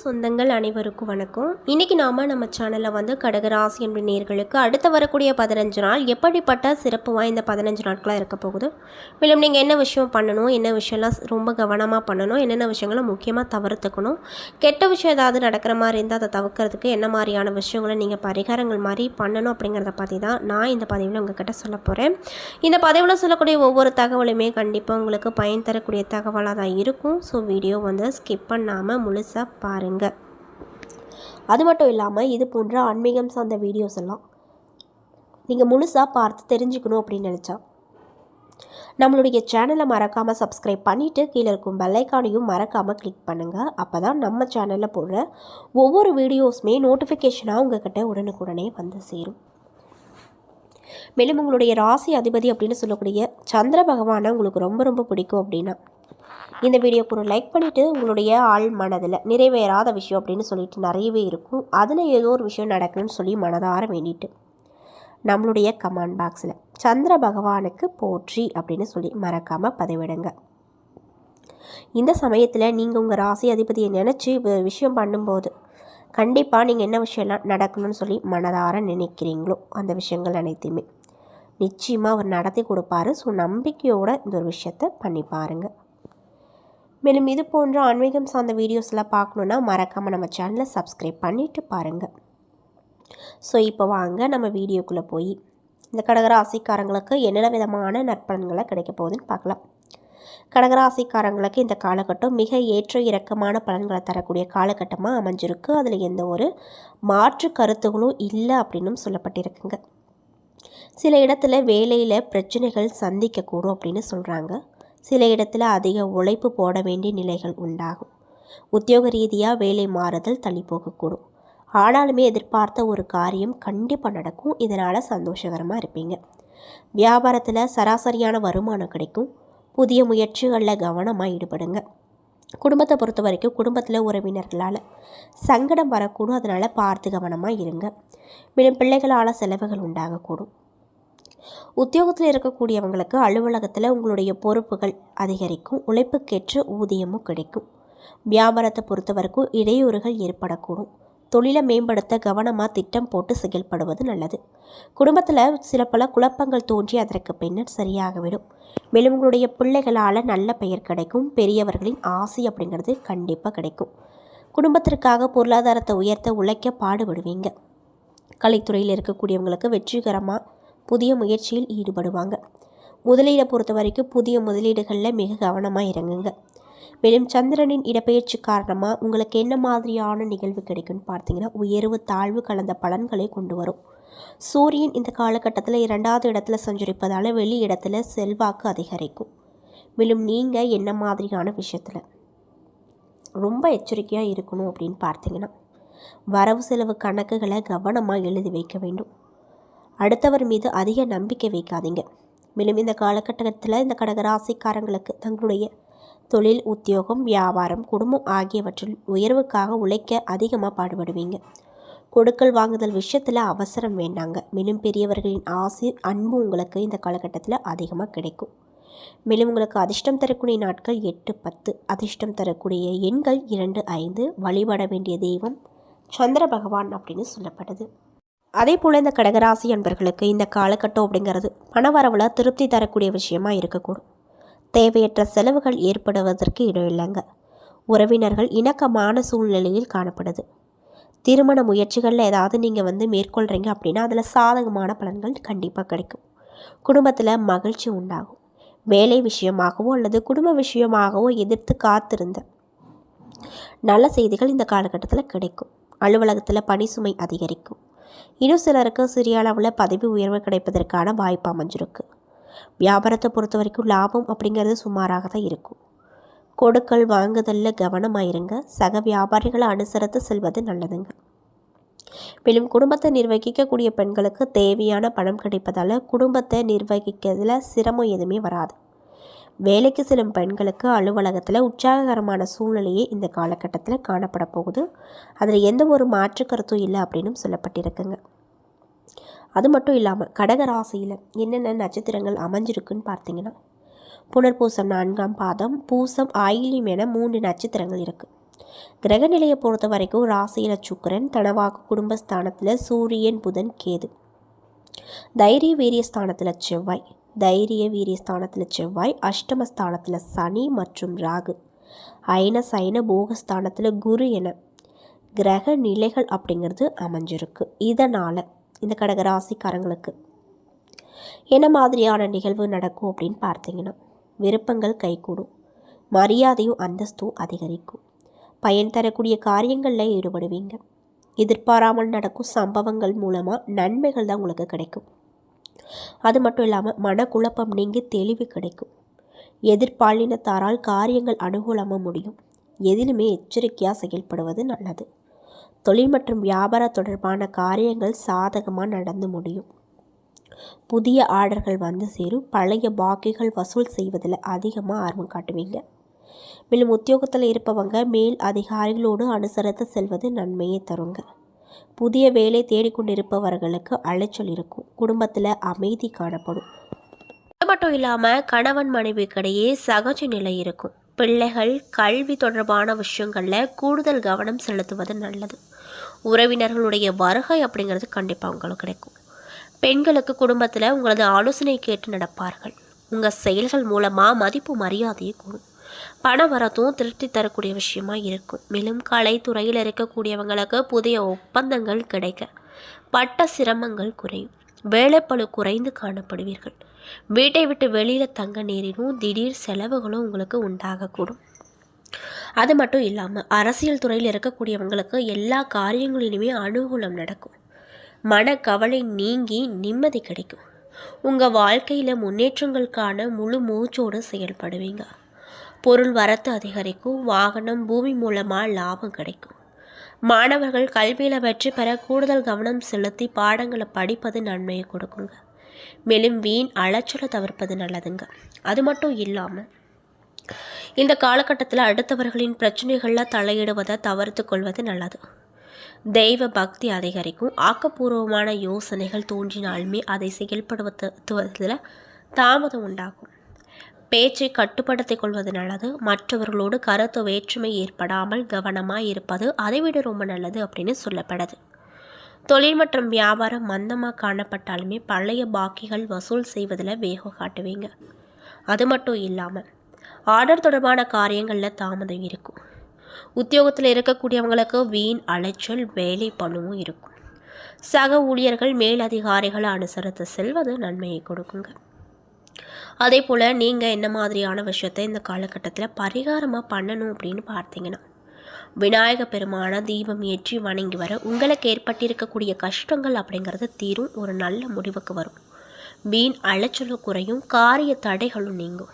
சொந்தங்கள் அனைவருக்கும் வணக்கம். இன்னைக்கு நாம நம்ம சேனலில் வந்து கடகராசி என்ற நேர்களுக்கு அடுத்து வரக்கூடிய பதினஞ்சு நாள் எப்படிப்பட்ட சிறப்பு வாய்ந்த பதினஞ்சு நாட்களாக இருக்க போகுது? மேலும் நீங்கள் என்ன விஷயம் பண்ணணும் என்ன விஷயம்லாம் ரொம்ப கவனமாக பண்ணணும் என்னென்ன விஷயங்களை முக்கியமாக தவிர்த்துக்கணும் கெட்ட விஷயம் ஏதாவது நடக்கிற மாதிரி இருந்தால் அதை தவிர்க்கிறதுக்கு என்ன மாதிரியான விஷயங்களை நீங்கள் பரிகாரங்கள் மாதிரி பண்ணணும் அப்படிங்கிறத பற்றி தான் நான் இந்த பதிவில் உங்ககிட்ட சொல்ல போகிறேன் இந்த பதிவில் சொல்லக்கூடிய ஒவ்வொரு தகவலுமே கண்டிப்பாக உங்களுக்கு பயன் தரக்கூடிய தகவலாக தான் இருக்கும். ஸோ வீடியோ வந்து ஸ்கிப் பண்ணாமல் முழுசாக பாருங்கள் அது மட்டும் இல்லாமல் இது போன்ற ஆன்மீகம் சார்ந்த வீடியோஸ் எல்லாம் நீங்கள் முழுசாக பார்த்து தெரிஞ்சுக்கணும் அப்படின்னு நினச்சா நம்மளுடைய சேனலை மறக்காமல் சப்ஸ்கிரைப் பண்ணிவிட்டு கீழே இருக்கும் பெல்லைக்கானையும் மறக்காமல் கிளிக் பண்ணுங்கள் அப்போ தான் நம்ம சேனலில் போடுற ஒவ்வொரு வீடியோஸுமே நோட்டிஃபிகேஷனாக உங்ககிட்ட உடனுக்குடனே வந்து சேரும். மேலும் உங்களுடைய ராசி அதிபதி அப்படின்னு சொல்லக்கூடிய சந்திர பகவானை உங்களுக்கு ரொம்ப ரொம்ப பிடிக்கும் அப்படின்னா இந்த வீடியோக்கு ஒரு லைக் பண்ணிவிட்டு உங்களுடைய ஆள் மனதில் நிறைவேறாத விஷயம் அப்படின்னு சொல்லிட்டு நிறையவே இருக்கும். அதில் ஏதோ ஒரு விஷயம் நடக்கணும்னு சொல்லி மனதார வேண்டிட்டு நம்மளுடைய கமெண்ட் பாக்ஸில் சந்திர பகவானுக்கு போற்றி அப்படின்னு சொல்லி மறக்காமல் பதிவிடுங்க. இந்த சமயத்தில் நீங்கள் உங்கள் ராசி அதிபதியை நினச்சி விஷயம் பண்ணும்போது கண்டிப்பாக நீங்கள் என்ன விஷயம்லாம் நடக்கணும்னு சொல்லி மனதார நினைக்கிறீங்களோ அந்த விஷயங்கள் அனைத்தையுமே நிச்சயமாக அவர் நடத்தி கொடுப்பாரு. ஸோ நம்பிக்கையோடு இந்த ஒரு விஷயத்தை பண்ணி பாருங்கள் மேலும் இது போன்ற ஆன்மீகம் சார்ந்த வீடியோஸ்லாம் பார்க்கணுன்னா மறக்காமல் நம்ம சேனலை சப்ஸ்கிரைப் பண்ணிவிட்டு பாருங்கள் ஸோ இப்போ வாங்க நம்ம வீடியோக்குள்ளே போய் இந்த கடகராசிக்காரங்களுக்கு என்னென்ன விதமான நற்பலன்களை கிடைக்க போகுதுன்னு பார்க்கலாம். கடகராசிக்காரங்களுக்கு இந்த காலகட்டம் மிக ஏற்ற இறக்கமான பலன்களை தரக்கூடிய காலகட்டமாக அமைஞ்சிருக்கு. அதில் எந்த ஒரு மாற்று கருத்துகளும் இல்லை அப்படின்னும் சொல்லப்பட்டிருக்குங்க. சில இடத்துல வேலையில் பிரச்சனைகள் சந்திக்கக்கூடும் அப்படின்னு சொல்கிறாங்க சில இடத்துல அதிக உழைப்பு போட வேண்டிய நிலைகள் உண்டாகும். உத்தியோக ரீதியாக வேலை மாறுதல் தள்ளி போகக்கூடும் ஆனாலுமே எதிர்பார்த்த ஒரு காரியம் கண்டிப்பாக நடக்கும். இதனால் சந்தோஷகரமாக இருப்பீங்க. வியாபாரத்தில் சராசரியான வருமானம் கிடைக்கும். புதிய முயற்சிகளில் கவனமாக ஈடுபடுங்க. குடும்பத்தை பொறுத்த வரைக்கும் குடும்பத்தில் உறவினர்களால் சங்கடம் வரக்கூடும். அதனால் பார்த்து கவனமாக இருங்க. மேலும் பிள்ளைகளால் செலவுகள் உண்டாகக்கூடும். உத்தியோகத்தில் இருக்கக்கூடியவங்களுக்கு அலுவலகத்தில் உங்களுடைய பொறுப்புகள் அதிகரிக்கும் உழைப்புக்கேற்ற ஊதியமும் கிடைக்கும். வியாபாரத்தை பொறுத்த வரைக்கும் இடையூறுகள் ஏற்படக்கூடும். தொழிலை மேம்படுத்த கவனமாக திட்டம் போட்டு செயல்படுவது நல்லது. குடும்பத்தில் சில பல குழப்பங்கள் தோன்றி அதற்கு பின்னர் சரியாகிவிடும். மேலும் உங்களுடைய பிள்ளைகளால் நல்ல பெயர் கிடைக்கும் பெரியவர்களின் ஆசை அப்படிங்கிறது கண்டிப்பாக கிடைக்கும். குடும்பத்திற்காக பொருளாதாரத்தை உயர்த்த உழைக்க பாடுபடுவீங்க. கலைத்துறையில் இருக்கக்கூடியவங்களுக்கு வெற்றிகரமாக புதிய முயற்சியில் ஈடுபடுவாங்க. முதலீடை பொறுத்த வரைக்கும் புதிய முதலீடுகளில் மிக கவனமாக இறங்குங்க. மேலும் சந்திரனின் இடப்பெயர்ச்சி காரணமாக உங்களுக்கு என்ன மாதிரியான நிகழ்வு கிடைக்கும்னு பார்த்தீங்கன்னா உயர்வு தாழ்வு கலந்த பலன்களை கொண்டு வரும். சூரியன் இந்த காலகட்டத்தில் இரண்டாவது இடத்துல சஞ்சரிப்பதால் வெளி இடத்துல செல்வாக்கு அதிகரிக்கும். மேலும் நீங்கள் என்ன மாதிரியான விஷயத்தில் ரொம்ப எச்சரிக்கையாக இருக்கணும் அப்படின்னு பார்த்தீங்கன்னா வரவு செலவு கணக்குகளை கவனமாக எழுதி வைக்க வேண்டும். அடுத்தவர் மீது அதிக நம்பிக்கை வைக்காதீங்க. மேலும் இந்த காலகட்டத்தில் இந்த கடகராசிக்காரங்களுக்கு தங்களுடைய தொழில் உத்தியோகம் வியாபாரம் குடும்பம் ஆகியவற்றில் உயர்வுக்காக உழைக்க அதிகமாக பாடுபடுவீங்க. கொடுக்கல் வாங்குதல் விஷயத்தில் அவசரம் வேண்டாங்க. மேலும் பெரியவர்களின் ஆசை அன்பு உங்களுக்கு இந்த காலகட்டத்தில் அதிகமாக கிடைக்கும். மேலும் உங்களுக்கு அதிர்ஷ்டம் தரக்கூடிய நாட்கள் எட்டு பத்து. அதிர்ஷ்டம் தரக்கூடிய எண்கள் இரண்டு ஐந்து. வழிபட வேண்டிய தெய்வம் சந்திர பகவான் அப்படின்னு சொல்லப்படுது. அதே போல் இந்த கடகராசி அன்பர்களுக்கு இந்த காலகட்டம் அப்படிங்கிறது பணவரவில் திருப்தி தரக்கூடிய விஷயமாக இருக்கக்கூடும். தேவையற்ற செலவுகள் ஏற்படுவதற்கு இடம் இல்லைங்க. உறவினர்கள் இணக்கமான சூழ்நிலையில் காணப்படுது. திருமண முயற்சிகளில் ஏதாவது நீங்கள் வந்து மேற்கொள்கிறீங்க அப்படின்னா அதில் சாதகமான பலன்கள் கண்டிப்பாக கிடைக்கும். குடும்பத்தில் மகிழ்ச்சி உண்டாகும். வேலை விஷயமாகவோ அல்லது குடும்ப விஷயமாகவோ எதிர்த்து காத்திருந்த நல்ல செய்திகள் இந்த காலகட்டத்தில் கிடைக்கும். அலுவலகத்தில் பணி சுமை அதிகரிக்கும். இன்னும் சிலருக்கு சிறிய அளவில் பதவி உயர்வு கிடைப்பதற்கான வாய்ப்பு அமைஞ்சிருக்கு. வியாபாரத்தை பொறுத்த வரைக்கும் லாபம் அப்படிங்கிறது சுமாராக தான் இருக்கும். கொடுக்கல் வாங்குதலில் கவனமாக இருங்க சக வியாபாரிகளை அனுசரித்து செல்வது நல்லதுங்க. மேலும் குடும்பத்தை நிர்வகிக்கக்கூடிய பெண்களுக்கு தேவையான பணம் கிடைப்பதால் குடும்பத்தை நிர்வகிக்கிறதுல சிரமம் எதுவுமே வராது. வேலைக்கு செல்லும் பெண்களுக்கு அலுவலகத்தில் உற்சாககரமான சூழ்நிலையே இந்த காலகட்டத்தில் காணப்பட போகுது. அதில் எந்த ஒரு மாற்று கருத்தும் இல்லை அப்படின்னு சொல்லப்பட்டிருக்குங்க. அது மட்டும் இல்லாமல் கடக ராசியில் என்னென்ன நட்சத்திரங்கள் அமைஞ்சிருக்குன்னு பார்த்தீங்கன்னா புனர்பூசம் நான்காம் பாதம் பூசம் ஆயிலியம் என மூன்று நட்சத்திரங்கள் இருக்குது கிரகநிலையை பொறுத்த வரைக்கும் ராசியில் சுக்கரன் தனவாக்கு குடும்பஸ்தானத்தில் சூரியன் புதன் கேது. தைரிய வீரிய ஸ்தானத்தில் செவ்வாய். தைரிய வீரிய ஸ்தானத்தில் செவ்வாய் அஷ்டமஸ்தானத்தில் சனி மற்றும் ராகு. அயன சைன போகஸ்தானத்தில் குரு என கிரக நிலைகள் அப்படிங்கிறது அமைஞ்சிருக்கு. இதனால் இந்த கடக ராசிக்காரங்களுக்கு என்ன மாதிரியான நிகழ்வு நடக்கும் அப்படின்னு பார்த்தீங்கன்னா விருப்பங்கள் கைகூடும். மரியாதையும் அந்தஸ்தும் அதிகரிக்கும். பயன் தரக்கூடிய காரியங்களில் ஈடுபடுவீங்க. எதிர்பாராமல் நடக்கும் சம்பவங்கள் மூலமாக நன்மைகள் தான் உங்களுக்கு கிடைக்கும். அது மட்டும் இல்லாமல் மனக்குழப்பம் நீங்கி தெளிவு கிடைக்கும். எதிர்பாலினத்தாரால் காரியங்கள் அனுகூலமாக முடியும். எதிலுமே எச்சரிக்கையாக செயல்படுவது நல்லது. தொழில் மற்றும் வியாபார தொடர்பான காரியங்கள் சாதகமாக நடந்து முடியும். புதிய ஆர்டர்கள் வந்து சேரும். பழைய பாக்கிகள் வசூல் செய்வதில் அதிகமாக ஆர்வம் காட்டுவீங்க. மேலும் உத்தியோகத்தில் இருப்பவங்க மேல் அதிகாரிகளோடு அனுசரித்து செல்வது நன்மையை தருங்க. புதிய வேலை தேடிக்கொண்டிருப்பவர்களுக்கு அலைச்சல் இருக்கும். குடும்பத்தில் அமைதி காணப்படும். அது மட்டும் இல்லாமல் கணவன் மனைவிக்கிடையே சகஜ நிலை இருக்கும். பிள்ளைகள் கல்வி தொடர்பான விஷயங்களில் கூடுதல் கவனம் செலுத்துவது நல்லது. உறவினர்களுடைய வருகை அப்படிங்கிறது கண்டிப்பாக உங்களுக்கு கிடைக்கும். பெண்களுக்கு குடும்பத்தில் உங்களது ஆலோசனை கேட்டு நடப்பார்கள். உங்கள் செயல்கள் மூலமாக மதிப்பு மரியாதையை கூடும். பண வரத்தும் திருப்தி தரக்கூடிய விஷயமா இருக்கும். மேலும் கலைத்துறையில் இருக்கக்கூடியவங்களுக்கு புதிய ஒப்பந்தங்கள் கிடைக்க பட்ட சிரமங்கள் குறையும். வேலைப்பழு குறைந்து காணப்படுவீர்கள். வீட்டை விட்டு வெளியில் தங்க நேரினும் திடீர் செலவுகளும் உங்களுக்கு உண்டாகக்கூடும். அது மட்டும் இல்லாமல் அரசியல் துறையில் இருக்கக்கூடியவங்களுக்கு எல்லா காரியங்களிலுமே அனுகூலம் நடக்கும். மனக்கவலை நீங்கி நிம்மதி கிடைக்கும். உங்கள் வாழ்க்கையில் முன்னேற்றங்களுக்கான முழு மூச்சோடு செயல்படுவீங்க. பொருள் வரத்து அதிகரிக்கும் வாகனம் பூமி மூலமாக லாபம் கிடைக்கும். மாணவர்கள் கல்வியில் வெற்றி பெற கூடுதல் கவனம் செலுத்தி பாடங்களை படிப்பது நன்மையை கொடுக்குங்க. மேலும் வீண் அலைச்சலை தவிர்ப்பது நல்லதுங்க. அது மட்டும் இல்லாமல் இந்த காலகட்டத்தில் அடுத்தவர்களின் பிரச்சனைகளில் தலையிடுவதை தவிர்த்து கொள்வது நல்லது. தெய்வ பக்தி அதிகரிக்கும். ஆக்கப்பூர்வமான யோசனைகள் தோன்றினாலுமே அதை செயல்படுத்துவதில் தாமதம் உண்டாகும். பேச்சை கட்டுப்படுத்திக் கொள்வது நல்லது. மற்றவர்களோடு கருத்து வேற்றுமை ஏற்படாமல் கவனமாக இருப்பது அதைவிட ரொம்ப நல்லது அப்படின்னு சொல்லப்படுது. தொழில் மற்றும் வியாபாரம் மந்தமாக காணப்பட்டாலுமே பழைய பாக்கிகள் வசூல் செய்வதில் வேகம் காட்டுவீங்க. அது மட்டும் இல்லாமல் ஆர்டர் தொடர்பான காரியங்களில் தாமதம் இருக்கும். உத்தியோகத்தில் இருக்கக்கூடியவங்களுக்கு வீண் அலைச்சல் வேலை பணுவும் இருக்கும். சக ஊழியர்கள் மேலதிகாரிகளை அனுசரித்து செல்வது நன்மையை கொடுக்குங்க. அதே போல் நீங்கள் என்ன மாதிரியான விஷயத்தை இந்த காலகட்டத்தில் பரிகாரமாக பண்ணணும் அப்படின்னு பார்த்தீங்கன்னா விநாயக பெருமான தீபம் ஏற்றி வணங்கி வர உங்களுக்கு ஏற்பட்டிருக்கக்கூடிய கஷ்டங்கள் அப்படிங்கிறது தீரும். ஒரு நல்ல முடிவுக்கு வரும். வீண் அலைச்சலும் குறையும் காரிய தடைகளும் நீங்கும்.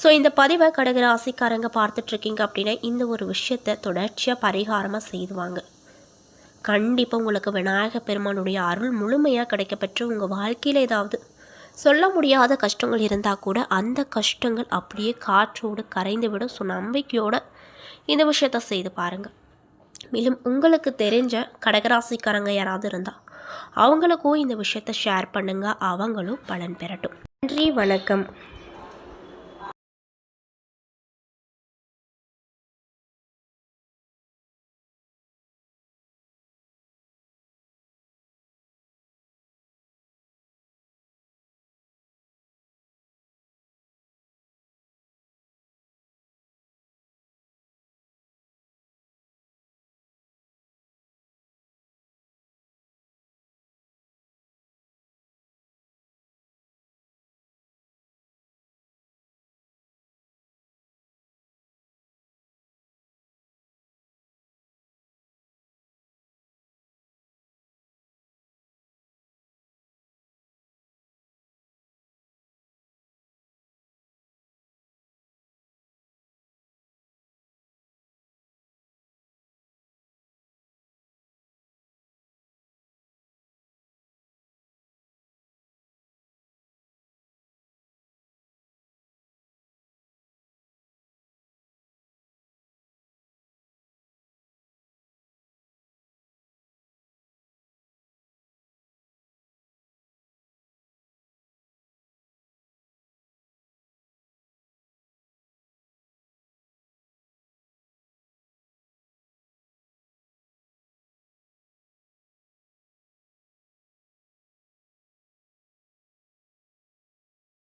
ஸோ இந்த பதிவை கடகராசிக்காரங்க பார்த்துட்ருக்கீங்க அப்படின்னா இந்த ஒரு விஷயத்தை தொடர்ச்சியாக பரிகாரமாக செய்துவாங்க. கண்டிப்பாக உங்களுக்கு விநாயக பெருமானுடைய அருள் முழுமையாக கிடைக்கப்பெற்று உங்கள் வாழ்க்கையில் ஏதாவது சொல்ல முடியாத கஷ்டங்கள் இருந்தால் கூட அந்த கஷ்டங்கள் அப்படியே காற்றோடு கரைந்து விடும். ஸோ நம்பிக்கையோடு இந்த விஷயத்த செய்து பாருங்கள் மேலும் உங்களுக்கு தெரிஞ்ச கடகராசிக்காரங்க யாராவது இருந்தால் அவங்களுக்கும் இந்த விஷயத்த ஷேர் பண்ணுங்கள் அவங்களும் பலன் பெறட்டும். நன்றி வணக்கம்.